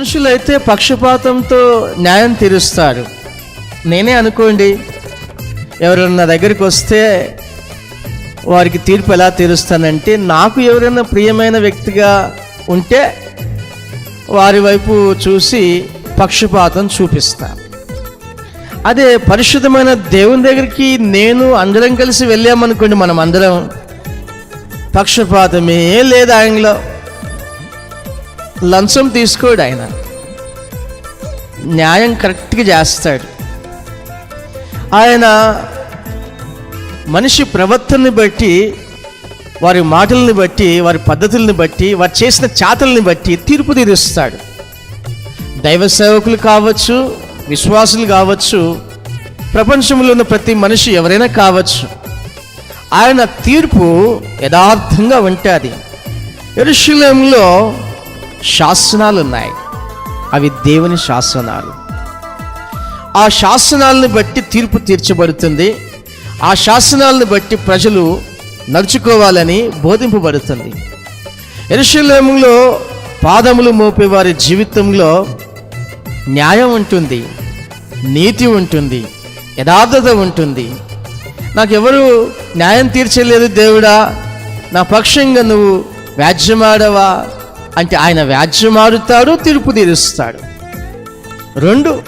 మనుషులైతే పక్షపాతంతో న్యాయం తీరుస్తారు. నేనే అనుకోండి ఎవరైనా నా దగ్గరికి వస్తే వారికి తీర్పు ఎలా తీరుస్తానంటే నాకు ఎవరైనా ప్రియమైన వ్యక్తిగా ఉంటే వారి వైపు చూసి పక్షపాతం చూపిస్తా. అదే పరిశుద్ధమైన దేవుని దగ్గరికి నేను అందరం కలిసి వెళ్ళామనుకోండి మనం అందరం పక్షపాతమే లేదు ఆయనలో లంచం తీసుకోడు ఆయన. న్యాయం కరెక్ట్గా చేస్తాడు. ఆయన మనిషి ప్రవర్తనని బట్టి వారి మాటల్ని బట్టి వారి పద్ధతుల్ని బట్టి వారు చేసిన చాతల్ని బట్టి తీర్పు తీరుస్తాడు. దైవ సేవకులు కావచ్చు విశ్వాసులు కావచ్చు ప్రపంచంలో ఉన్న ప్రతి మనిషి ఎవరైనా కావచ్చు ఆయన తీర్పు యథార్థంగా ఉంటుంది ఎరుషులంలో శాసనాలు ఉన్నాయి అవి దేవుని శాసనాలు. ఆ శాసనాలను బట్టి తీర్పు తీర్చబడుతుంది. ఆ శాసనాలను బట్టి ప్రజలు నడుచుకోవాలని బోధింపబడుతుంది. ఎరుశలేములో పాదములు మోపే వారి జీవితంలో న్యాయం ఉంటుంది. నీతి ఉంటుంది. యథార్థత ఉంటుంది. నాకెవరు న్యాయం తీర్చలేదు దేవుడా. నా పక్షంగా నువ్వు వ్యాజ్యమాడవా? అంటే ఆయన వ్యాజ్యమాడుతాడు తీర్పు తీరుస్తాడు. రెండు